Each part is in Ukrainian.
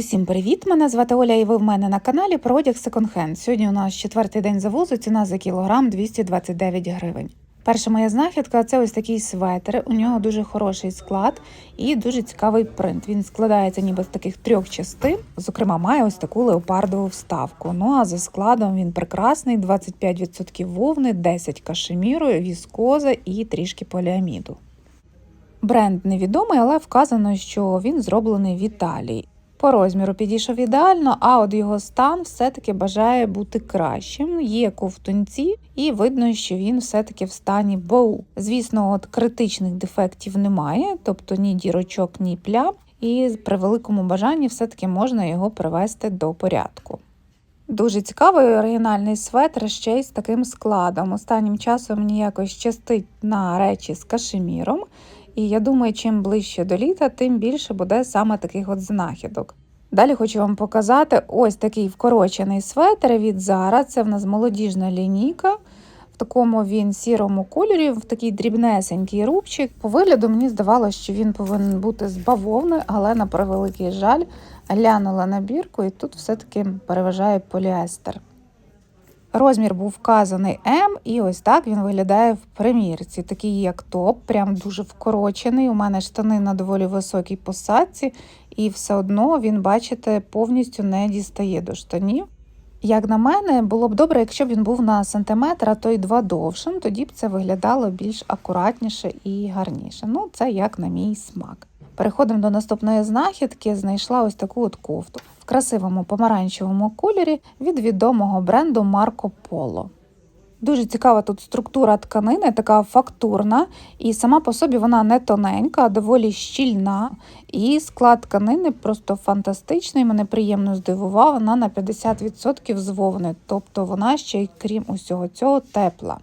Усім привіт! Мене звати Оля, і ви в мене на каналі про одяг секонд-хенд. Сьогодні у нас четвертий день завозу, ціна за кілограм 229 гривень. Перша моя знахідка це ось такий светр. У нього дуже хороший склад і дуже цікавий принт. Він складається ніби з таких трьох частин. Зокрема, має ось таку леопардову вставку. Ну а за складом він прекрасний: 25% вовни, 10 кашеміру, віскоза і трішки поліаміду. Бренд невідомий, але вказано, що він зроблений в Італії. По розміру підійшов ідеально, а от його стан все-таки бажає бути кращим. Є ковтунці, і видно, що він все-таки в стані БУ. Звісно, от критичних дефектів немає, тобто ні дірочок, ні плям, і при великому бажанні все-таки можна його привести до порядку. Дуже цікавий оригінальний светр ще й з таким складом. Останнім часом мені якось щастить на речі з кашеміром. І я думаю, чим ближче до літа, тим більше буде саме таких от знахідок. Далі хочу вам показати ось такий вкорочений светр від Zara. Це в нас молодіжна лінійка. В такому він сірому кольорі, в такий дрібнесенький рубчик. По вигляду мені здавалося, що він повинен бути з бавовни, але на превеликий жаль, глянула на бірку, і тут все-таки переважає поліестер. Розмір був вказаний М, і ось так він виглядає в примірці. Такий як топ, прям дуже вкорочений. У мене штани на доволі високій посадці, і все одно він, бачите, повністю не дістає до штанів. Як на мене, було б добре, якщо б він був на сантиметр, а то й два довшим, тоді б це виглядало більш акуратніше і гарніше. Ну, це як на мій смак. Переходимо до наступної знахідки. Знайшла ось таку от кофту в красивому помаранчевому кольорі від відомого бренду Марко Поло. Дуже цікава тут структура тканини, така фактурна, і сама по собі вона не тоненька, а доволі щільна. І склад тканини просто фантастичний. Мене приємно здивував. Вона на 50% з вовни, тобто вона ще й крім усього цього тепла.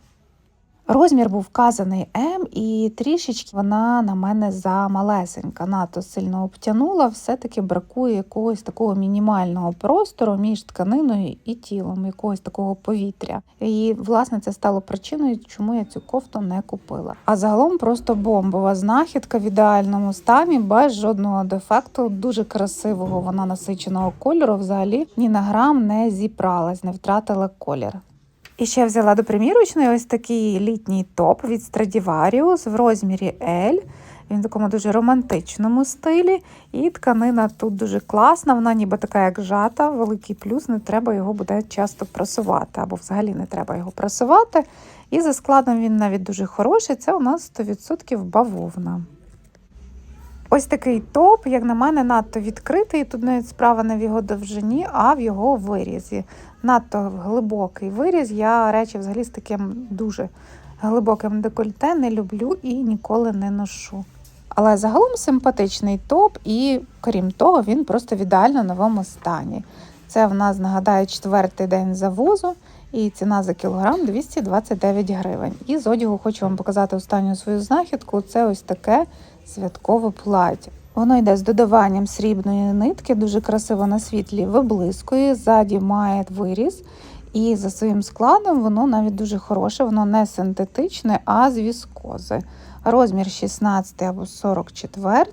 Розмір був вказаний М, і трішечки вона на мене замалесенька, надто сильно обтянула, все-таки бракує якогось такого мінімального простору між тканиною і тілом, якогось такого повітря. І, власне, це стало причиною, чому я цю кофту не купила. А загалом просто бомбова знахідка в ідеальному стані, без жодного дефекту, дуже красивого вона насиченого кольору. Взагалі ні на грам не зіпралась, не втратила колір. І ще взяла до примірочної ось такий літній топ від Stradivarius в розмірі L. Він в такому дуже романтичному стилі. І тканина тут дуже класна, вона ніби така, як жата, великий плюс, не треба його буде часто прасувати, або взагалі не треба його прасувати. І за складом він навіть дуже хороший. Це у нас 100% бавовна. Ось такий топ, як на мене, надто відкритий. Тут навіть справа не в його довжині, а в його вирізі. Надто глибокий виріз. Я речі взагалі з таким дуже глибоким декольте не люблю і ніколи не ношу. Але загалом симпатичний топ, і крім того, він просто в ідеально новому стані. Це в нас, нагадаю, четвертий день завозу, і ціна за кілограм 229 гривень. І з одягу хочу вам показати останню свою знахідку. Це ось таке святкове плаття. Воно йде з додаванням срібної нитки, дуже красиво на світлі виблискує. Ззаді має виріз, і за своїм складом воно навіть дуже хороше, воно не синтетичне, а з віскози. Розмір 16 або 44.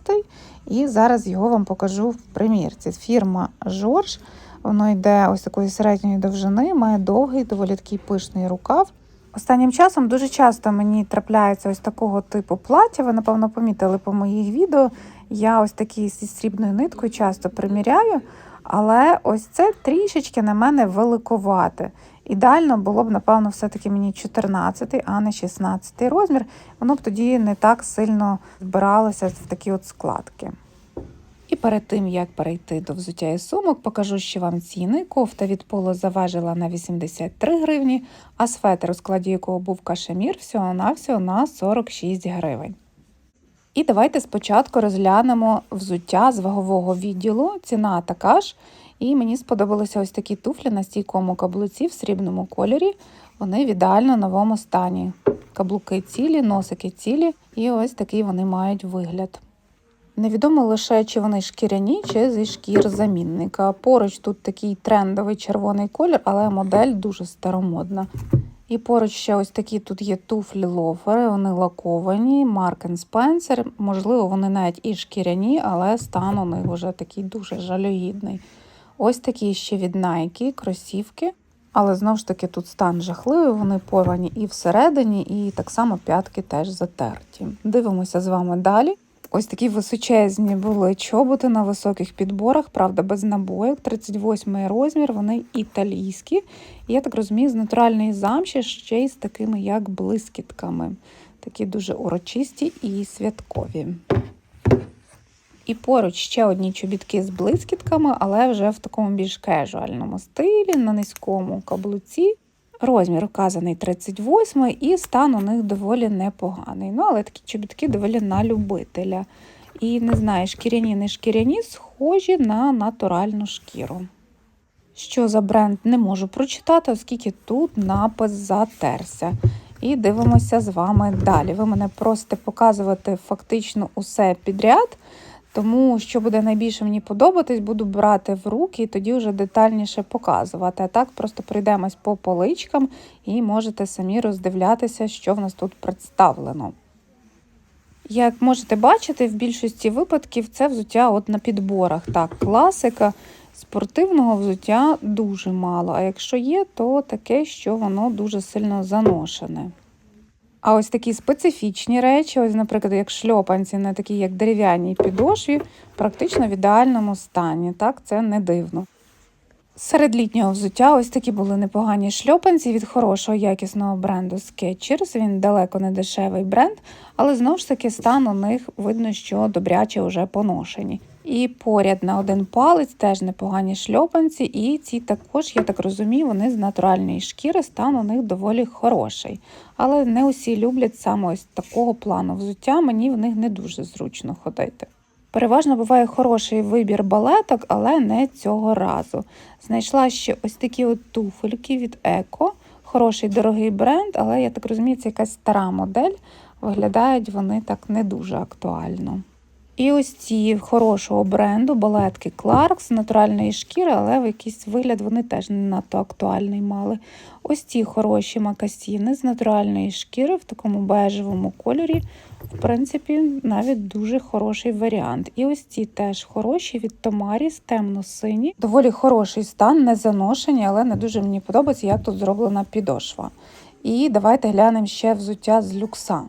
І зараз його вам покажу в примірці. Фірма Жорж. Воно йде ось такої середньої довжини, має довгий, доволі такий пишний рукав. Останнім часом дуже часто мені трапляється ось такого типу плаття. Ви, напевно, помітили по моїх відео. Я ось такі зі срібною ниткою часто приміряю, але ось це трішечки на мене великовате. Ідеально було б, напевно, все-таки мені 14, а не 16 розмір. Воно б тоді не так сильно збиралося в такі от складки. Перед тим, як перейти до взуття і сумок, покажу ще вам ціни. Кофта від поло заважила на 83 гривні, а светр, у складі якого був кашемір, всього-навсього на 46 гривень. І давайте спочатку розглянемо взуття з вагового відділу. Ціна така ж. І мені сподобалися ось такі туфлі на стійкому каблуці в срібному кольорі. Вони в ідеально новому стані. Каблуки цілі, носики цілі, і ось такий вони мають вигляд. Невідомо лише, чи вони шкіряні, чи зі шкір замінника. Поруч тут такий трендовий червоний колір, але модель дуже старомодна. І поруч ще ось такі тут є туфлі лофери, вони лаковані, Mark Spencer. Можливо, вони навіть і шкіряні, але стан у них вже такий дуже жалюгідний. Ось такі ще від Nike кросівки. Але знову ж таки тут стан жахливий, вони порвані і всередині, і так само п'ятки теж затерті. Дивимося з вами далі. Ось такі височезні були чоботи на високих підборах, правда, без набоїк, 38 розмір, вони італійські. І я так розумію, з натуральної замші ще й з такими як блискітками. Такі дуже урочисті і святкові. І поруч ще одні чобітки з блискітками, але вже в такому більш кежуальному стилі, на низькому каблуці. Розмір вказаний 38 і стан у них доволі непоганий. Ну, але такі чобітки доволі на любителя. І не знаю, шкіряні, не шкіряні, схожі на натуральну шкіру. Що за бренд не можу прочитати, оскільки тут напис затерся. І дивимося з вами далі. Ви мене просите показувати фактично усе підряд. Тому, що буде найбільше мені подобатись, буду брати в руки і тоді вже детальніше показувати. А так просто пройдемось по поличкам і можете самі роздивлятися, що в нас тут представлено. Як можете бачити, в більшості випадків це взуття от на підборах. Так, класика спортивного взуття дуже мало. А якщо є, то таке, що воно дуже сильно заношене. А ось такі специфічні речі, ось, наприклад, як шльопанці на такій, як дерев'яній підошві, практично в ідеальному стані. Так, це не дивно. Серед літнього взуття ось такі були непогані шльопанці від хорошого якісного бренду Skechers. Він далеко не дешевий бренд, але знову ж таки стан у них видно, що добряче вже поношені. І поряд на один палець теж непогані шльопанці, і ці також, я так розумію, вони з натуральної шкіри, стан у них доволі хороший. Але не усі люблять саме ось такого плану взуття, мені в них не дуже зручно ходити. Переважно буває хороший вибір балеток, але не цього разу. Знайшла ще ось такі от туфельки від Еко. Хороший дорогий бренд, але я так розумію, це якась стара модель. Виглядають вони так не дуже актуально. І ось ці хорошого бренду балетки Clarks з натуральної шкіри, але в якийсь вигляд вони теж не надто актуальний мали. Ось ці хороші макасіни з натуральної шкіри в такому бежевому кольорі. В принципі, навіть дуже хороший варіант. І ось ці теж хороші від Томаріс, темно-сині. Доволі хороший стан, не заношені, але не дуже мені подобається, як тут зроблена підошва. І давайте глянемо ще взуття з люкса.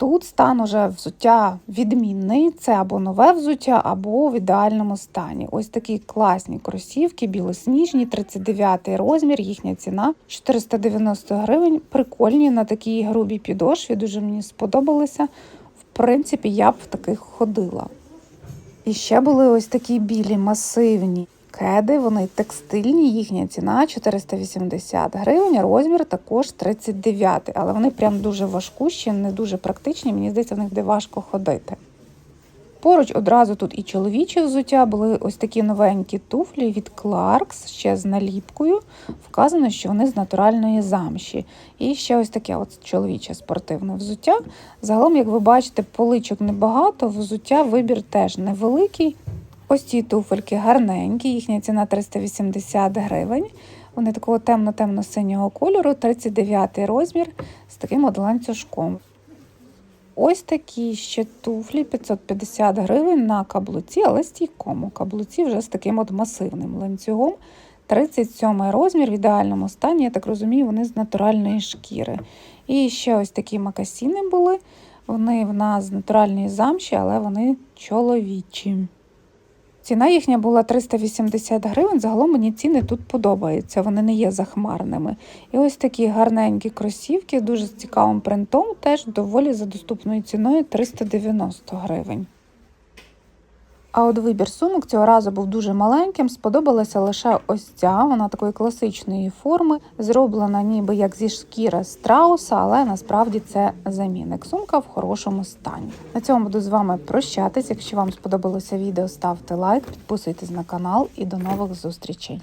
Тут стан уже взуття відмінний, це або нове взуття, або в ідеальному стані. Ось такі класні кросівки, білосніжні, 39 розмір, їхня ціна 490 гривень. Прикольні на такій грубій підошві, дуже мені сподобалися. В принципі, я б в таких ходила. І ще були ось такі білі масивні кеди, вони текстильні, їхня ціна 480 гривень, розмір також 39, але вони прям дуже важкущі, не дуже практичні. Мені здається, в них де важко ходити. Поруч одразу тут і чоловічі взуття були ось такі новенькі туфлі від Clarks, ще з наліпкою. Вказано, що вони з натуральної замші. І ще ось таке от чоловіче спортивне взуття. Загалом, як ви бачите, поличок небагато, взуття вибір теж невеликий. Ось ці туфельки гарненькі, їхня ціна 380 гривень. Вони такого темно-темно-синього кольору, 39 розмір з таким от ланцюжком. Ось такі ще туфлі 550 гривень на каблуці, але стійкому каблуці вже з таким от масивним ланцюгом. 37 розмір в ідеальному стані, я так розумію, вони з натуральної шкіри. І ще ось такі макасіни були. Вони в нас з натуральної замші, але вони чоловічі. Ціна їхня була 380 гривень. Загалом мені ціни тут подобаються, вони не є захмарними. І ось такі гарненькі кросівки, дуже з цікавим принтом, теж доволі за доступною ціною 390 гривень. А от вибір сумок цього разу був дуже маленьким. Сподобалася лише ось ця, вона такої класичної форми, зроблена ніби як зі шкіри страуса, але насправді це замінник. Сумка в хорошому стані. На цьому буду з вами прощатись. Якщо вам сподобалося відео, ставте лайк, підписуйтесь на канал і до нових зустрічей.